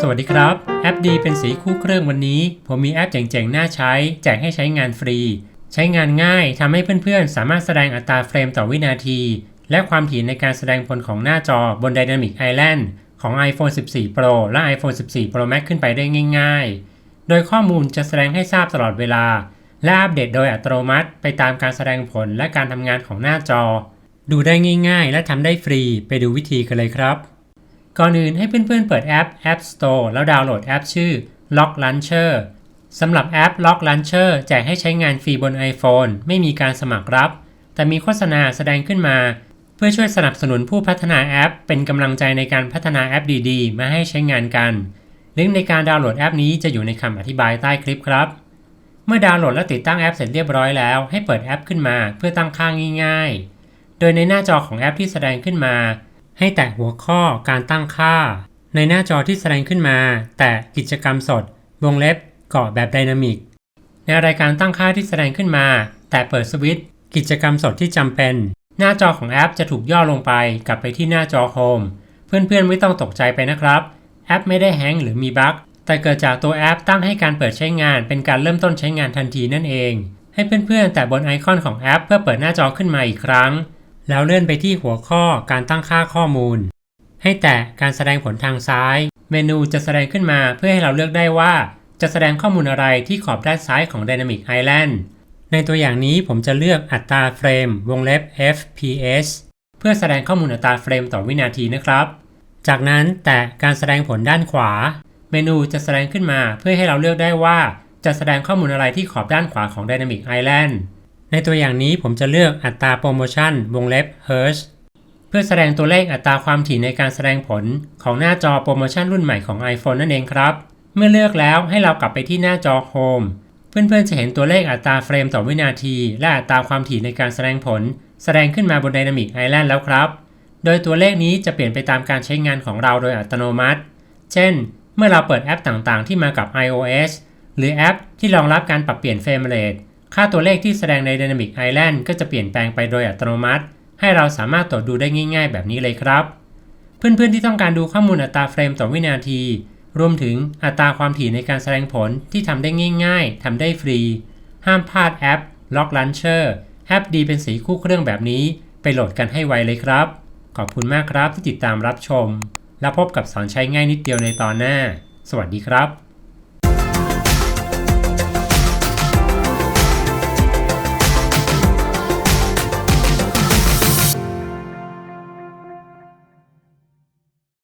สวัสดีครับ แอปดีเป็นสีคู่เครื่องวันนี้ ผมมีแอปเจ๋งๆ น่าใช้ แจกให้ใช้งานฟรี ใช้งานง่ายทำให้เพื่อนๆ สามารถแสดงอัตราเฟรมต่อวินาที และความถี่ในการแสดงผลของหน้าจอบน Dynamic Island ของ iPhone 14 Pro และ iPhone 14 Pro Max ขึ้นไปได้ง่าย ๆ โดยข้อมูลจะแสดงให้ทราบตลอดเวลา และอัปเดตโดยอัตโนมัติไปตามการแสดงผลและการทำงานของหน้าจอ ดูได้ง่าย ๆ และทำได้ฟรี ไปดูวิธีกันเลยครับ ก่อนอื่นให้เพื่อนๆเปิดแอป App Store แล้วดาวน์โหลดแอปชื่อ Lock Launcher สำหรับแอป Lock Launcher แจกให้ใช้งานฟรีบน iPhone ไม่มีการสมัครรับ แต่มีโฆษณาแสดงขึ้นมา เพื่อช่วยสนับสนุนผู้พัฒนาแอป เป็นกำลังใจในการพัฒนาแอปดีๆ มาให้ใช้งานกัน ลิงก์ในการดาวน์โหลดแอปนี้จะอยู่ในคำอธิบายใต้คลิปครับ เมื่อดาวน์โหลดและติดตั้งแอปเสร็จเรียบร้อยแล้วให้เปิดแอปขึ้นมาเพื่อตั้งค่าง่าย ๆ โดยในหน้าจอของแอปที่แสดงขึ้นมา ให้แตะหัวข้อการตั้งค่า ในหน้าจอที่แสดงขึ้นมา แตะกิจกรรมสด วงเล็บเกาะแบบไดนามิก ในรายการตั้งค่าที่แสดงขึ้นมา แต่เปิดสวิตช์กิจกรรมสดที่จำเป็น หน้าจอของแอปจะถูกย่อลงไปกลับไปที่หน้าจอโฮมเพื่อนๆไม่ต้องตกใจไปนะครับ แอปไม่ได้แฮงก์หรือมีบั๊กแต่เกิดจากตัวแอปตั้งให้การเปิดใช้งานเป็นการเริ่มต้นใช้งานทันทีนั่นเอง ให้เพื่อนๆแต่บนไอคอนของแอปเพื่อเปิดหน้าจอขึ้นมาอีกครั้ง แล้วเลื่อนไปที่หัวข้อการตั้งค่าข้อมูล ให้แตะการแสดงผลทางซ้าย เมนูจะแสดงขึ้นมาเพื่อให้เราเลือกได้ว่า จะแสดงข้อมูลอะไรที่ขอบด้านซ้ายของ Dynamic Island ในตัวอย่างนี้ผมจะเลือกอัตราเฟรม วงเล็บ fps เพื่อแสดงข้อมูลอัตราเฟรมต่อวินาทีนะครับ จากนั้นแตะการแสดงผลด้านขวา เมนูจะแสดงขึ้นมาเพื่อให้เราเลือกได้ว่า จะแสดงข้อมูลอะไรที่ขอบด้านขวาของ Dynamic Island ในตัวอย่างนี้ผมจะเลือกอัตราโปรโมชั่น วงเล็บ Hertz เพื่อแสดงตัวเลขอัตราความถี่ในการแสดงผลของหน้าจอโปรโมชั่นรุ่นใหม่ของ iPhone นั่นเองครับ เมื่อเลือกแล้วให้เรากลับไปที่หน้าจอ Home เพื่อนๆจะเห็นตัวเลขอัตราเฟรมต่อวินาที และอัตราความถี่ในการแสดงผล แสดงขึ้นมาบน Dynamic Island แล้วครับ โดยตัวเลขนี้จะเปลี่ยนไปตามการใช้งานของเราโดยอัตโนมัติ เช่น เมื่อเราเปิดแอปต่างๆ ที่มากับ iOS หรือแอปที่รองรับการปรับเปลี่ยนเฟรมเรท ค่าตัวเลขที่แสดงใน Dynamic Island ก็จะเปลี่ยนแปลงไปโดยอัตโนมัติ ให้เราสามารถตรวจดูได้ง่ายๆ แบบนี้เลยครับ เพื่อนๆที่ต้องการดูข้อมูลอัตราเฟรมต่อวินาที รวมถึงอัตราความถี่ในการแสดงผลที่ทำได้ง่าย ๆทำได้ฟรี ห้ามพลาดแอป Lock Launcher แอปดีเป็นสีคู่เครื่องแบบนี้ ไปโหลดกันให้ไวเลยครับ ขอบคุณมากครับที่ติดตามรับชม แล้วพบกับสอนใช้ง่ายนิดเดียวในตอนหน้า สวัสดีครับ